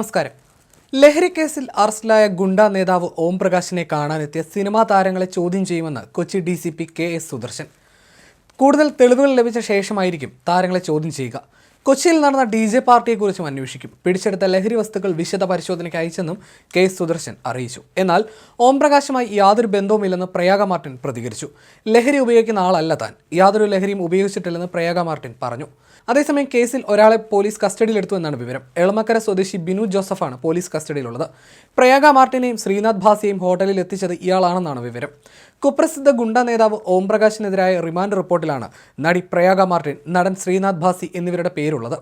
നമസ്കാരം. ലഹരിക്കേസിൽ കേസിൽ അറസ്റ്റിലായ ഗുണ്ട നേതാവ് ഓം പ്രകാശിനെ കാണാനെത്തിയ സിനിമാ താരങ്ങളെ ചോദ്യം ചെയ്യുമെന്ന് Kochi D C P K S Sudarshan. കൂടുതൽ തെളിവുകൾ ലഭിച്ച ശേഷമായിരിക്കും താരങ്ങളെ ചോദ്യം ചെയ്യുക. കൊച്ചിയിൽ നടന്ന ഡി ജെ പാർട്ടിയെക്കുറിച്ചും അന്വേഷിക്കും. പിടിച്ചെടുത്ത ലഹരി വസ്തുക്കൾ വിശദ പരിശോധനയ്ക്ക് അയച്ചെന്നും കെ സുദർശൻ അറിയിച്ചു. എന്നാൽ ഓം പ്രകാശുമായി യാതൊരു ബന്ധവുമില്ലെന്ന് പ്രയാഗ മാർട്ടിൻ പ്രതികരിച്ചു. ലഹരി ഉപയോഗിക്കുന്ന ആളല്ല താൻ. യാതൊരു ലഹരിയും ഉപയോഗിച്ചിട്ടില്ലെന്ന് പ്രയാഗ മാർട്ടിൻ പറഞ്ഞു. അതേസമയം കേസിൽ ഒരാളെ പോലീസ് കസ്റ്റഡിയിലെടുത്തു എന്നാണ് വിവരം. എളമക്കര സ്വദേശി ബിനു ജോസഫാണ് പോലീസ് കസ്റ്റഡിയിലുള്ളത്. പ്രയാഗ മാർട്ടിനെയും ശ്രീനാഥ് ഭാസിയെയും ഹോട്ടലിൽ എത്തിച്ചത് ഇയാളാണെന്നാണ് വിവരം. കുപ്രസിദ്ധ ഗുണ്ട നേതാവ് ഓം പ്രകാശിനെതിരായ റിമാൻഡ് റിപ്പോർട്ടിലാണ് നടി പ്രയാഗ മാർട്ടിൻ നടൻ ശ്രീനാഥ് ഭാസി എന്നിവരുടെ പേരുള്ളത്.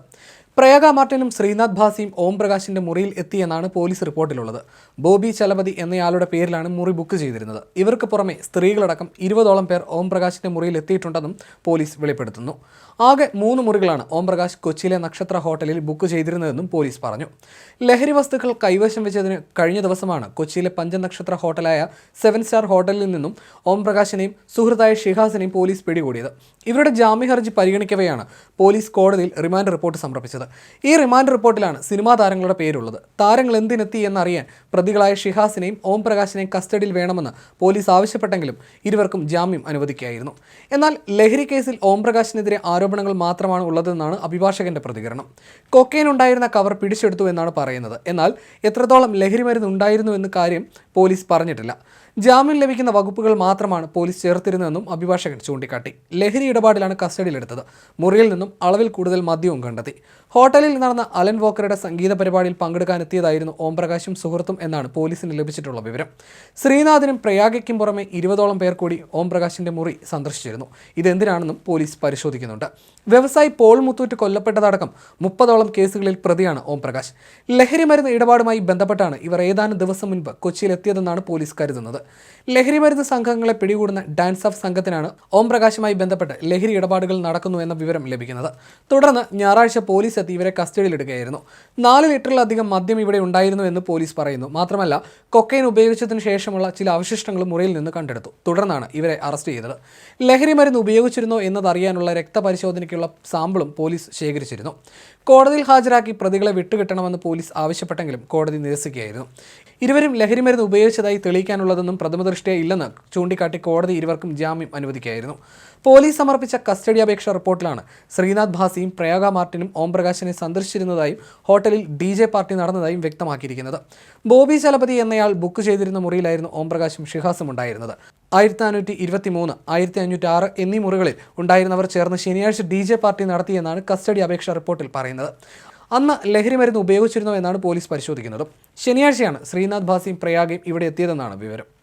പ്രയാഗ മാർട്ടിനും ശ്രീനാഥ് ഭാസിയും ഓം പ്രകാശിന്റെ മുറിയിൽ എത്തിയെന്നാണ് പോലീസ് റിപ്പോർട്ടിലുള്ളത്. ബോബി ചലപതി എന്നയാളുടെ പേരിലാണ് മുറി ബുക്ക് ചെയ്തിരുന്നത്. ഇവർക്ക് പുറമെ സ്ത്രീകളടക്കം ഇരുപതോളം പേർ ഓം പ്രകാശിന്റെ മുറിയിൽ എത്തിയിട്ടുണ്ടെന്നും പോലീസ് വെളിപ്പെടുത്തുന്നു. ആകെ മൂന്ന് മുറികളാണ് ഓം പ്രകാശ് കൊച്ചിയിലെ നക്ഷത്ര ഹോട്ടലിൽ ബുക്ക് ചെയ്തിരുന്നതെന്നും പോലീസ് പറഞ്ഞു. ലഹരി വസ്തുക്കൾ കൈവശം വെച്ചതിന് കഴിഞ്ഞ ദിവസമാണ് കൊച്ചിയിലെ പഞ്ചനക്ഷത്ര ഹോട്ടലായ സെവൻ സ്റ്റാർ ഹോട്ടലിൽ നിന്നും ഓം പ്രകാശിനെയും സുഹൃത്തായ ഷിഹാസിനെയും പോലീസ് പിടികൂടിയത്. ഇവരുടെ ജാമ്യ ഹർജി പരിഗണിക്കവെയാണ് പോലീസ് കോടതിയിൽ റിമാൻഡ് റിപ്പോർട്ട് സമർപ്പിച്ചത്. ഈ റിമാൻഡ് റിപ്പോർട്ടിലാണ് സിനിമാ താരങ്ങളുടെ പേരുള്ളത്. താരങ്ങൾ എന്തിനെത്തി എന്നറിയാൻ പ്രതികളായ ഷിഹാസിനെയും ഓം പ്രകാശിനെയും കസ്റ്റഡിയിൽ വേണമെന്ന് പോലീസ് ആവശ്യപ്പെട്ടെങ്കിലും ഇരുവർക്കും ജാമ്യം അനുവദിക്കുകയായിരുന്നു. എന്നാൽ ലഹരി കേസിൽ ഓം പ്രകാശിനെതിരെ ആരോപണങ്ങൾ മാത്രമാണ് ഉള്ളതെന്നാണ് അഭിഭാഷകന്റെ പ്രതികരണം. കൊക്കൈൻ ഉണ്ടായിരുന്ന കവർ പിടിച്ചെടുത്തു എന്നാണ് പറയുന്നത്. എന്നാൽ എത്രത്തോളം ലഹരി മരുന്ന് ഉണ്ടായിരുന്നു എന്ന് കാര്യം പോലീസ് പറഞ്ഞിട്ടില്ല. ജാമ്യം ലഭിക്കുന്ന വകുപ്പുകൾ മാത്രമാണ് പോലീസ് ചേർത്തിരുന്നതെന്നും അഭിഭാഷകൻ ചൂണ്ടിക്കാട്ടി. ലഹരി ഇടപാടിലാണ് കസ്റ്റഡിയിലെടുത്തത്. മുറിയിൽ നിന്നും അളവിൽ കൂടുതൽ മദ്യവും കണ്ടെത്തി. ഹോട്ടലിൽ നടന്ന അലൻ വോക്കറുടെ സംഗീത പരിപാടിയിൽ പങ്കെടുക്കാനെത്തിയതായിരുന്നു ഓംപ്രകാശും സുഹൃത്തും എന്നാണ് പോലീസിന് ലഭിച്ചിട്ടുള്ള വിവരം. ശ്രീനാഥിനും പ്രയാഗയ്ക്കും പുറമെ ഇരുപതോളം പേർ കൂടി ഓംപ്രകാശിന്റെ മുറി സന്ദർശിച്ചിരുന്നു. ഇതെന്തിനാണെന്നും പോലീസ് പരിശോധിക്കുന്നുണ്ട്. വ്യവസായി പോൾ മുത്തൂറ്റ് കൊല്ലപ്പെട്ടതടക്കം മുപ്പതോളം കേസുകളിൽ പ്രതിയാണ് ഓംപ്രകാശ്. ലഹരി മരുന്ന് ഇടപാടുമായി ബന്ധപ്പെട്ടാണ് ഇവർ ഏതാനും ദിവസം മുൻപ് കൊച്ചിയിലെത്തിയതെന്നാണ് പോലീസ് കരുതുന്നത്. ലഹരി മരുന്ന് സംഘങ്ങളെ പിടികൂടുന്ന ഡാൻസ് ഓഫ് സംഘത്തിനാണ് ഓം പ്രകാശുമായി ബന്ധപ്പെട്ട് ലഹരി ഇടപാടുകൾ നടക്കുന്നു എന്ന വിവരം ലഭിക്കുന്നത്. തുടർന്ന് ഞായറാഴ്ച പോലീസ് എത്തി ഇവരെ കസ്റ്റഡിയിലെടുക്കുകയായിരുന്നു നാല് ലിറ്ററിലധികം മദ്യം ഇവിടെ ഉണ്ടായിരുന്നു എന്ന് പോലീസ് പറയുന്നു. മാത്രമല്ല കൊക്കൈൻ ഉപയോഗിച്ചതിന് ശേഷമുള്ള ചില അവശിഷ്ടങ്ങളും മുറിയിൽ നിന്ന് കണ്ടെടുത്തു. തുടർന്നാണ് ഇവരെ അറസ്റ്റ് ചെയ്തത്. ലഹരി മരുന്ന് ഉപയോഗിച്ചിരുന്നോ എന്നതറിയാനുള്ള രക്തപരിശോധനയ്ക്കുള്ള സാമ്പിളും പോലീസ് ശേഖരിച്ചിരുന്നു. കോടതിയിൽ ഹാജരാക്കി പ്രതികളെ വിട്ടുകിട്ടണമെന്ന് പോലീസ് ആവശ്യപ്പെട്ടെങ്കിലും കോടതി നിരസിക്കുകയായിരുന്നു. ഇരുവരും ലഹരി മരുന്ന് ഉപയോഗിച്ചതായി തെളിയിക്കാനുള്ളതെന്നും പ്രഥമദൃഷ്ടിയ ഇല്ലെന്ന് ചൂണ്ടിക്കാട്ടി കോടതി ഇരുവർക്കും ജാമ്യം അനുവദിക്കുകയായിരുന്നു. പോലീസ് സമർപ്പിച്ച കസ്റ്റഡി അപേക്ഷ റിപ്പോർട്ടിലാണ് ശ്രീനാഥ് ഭാസിയും പ്രയാഗ മാർട്ടിനും ഓംപ്രകാശിനെ സന്ദർശിച്ചിരുന്നതായും ഹോട്ടലിൽ ഡി ജെ പാർട്ടി നടന്നതായും വ്യക്തമാക്കിയിരിക്കുന്നത്. ബോബി ചലപതി എന്നയാൾ ബുക്ക് ചെയ്തിരുന്ന മുറിയിലായിരുന്നു ഓംപ്രകാശും ഷിഹാസും ഉണ്ടായിരുന്നത്. ആയിരത്തി നാനൂറ്റി ഇരുപത്തി മൂന്ന് ആയിരത്തി അഞ്ഞൂറ്റി ആറ് എന്നീ മുറികളിൽ ഉണ്ടായിരുന്നവർ ചേർന്ന് ശനിയാഴ്ച ഡി ജെ പാർട്ടി നടത്തിയെന്നാണ് കസ്റ്റഡി അപേക്ഷ റിപ്പോർട്ടിൽ പറയുന്നത്. അന്ന് ലഹരി മരുന്ന് ഉപയോഗിച്ചിരുന്നോ എന്നാണ് പോലീസ് പരിശോധിക്കുന്നത്. ശനിയാഴ്ചയാണ് ശ്രീനാഥ് ഭാസിയും പ്രയാഗയും ഇവിടെ എത്തിയതെന്നാണ് വിവരം.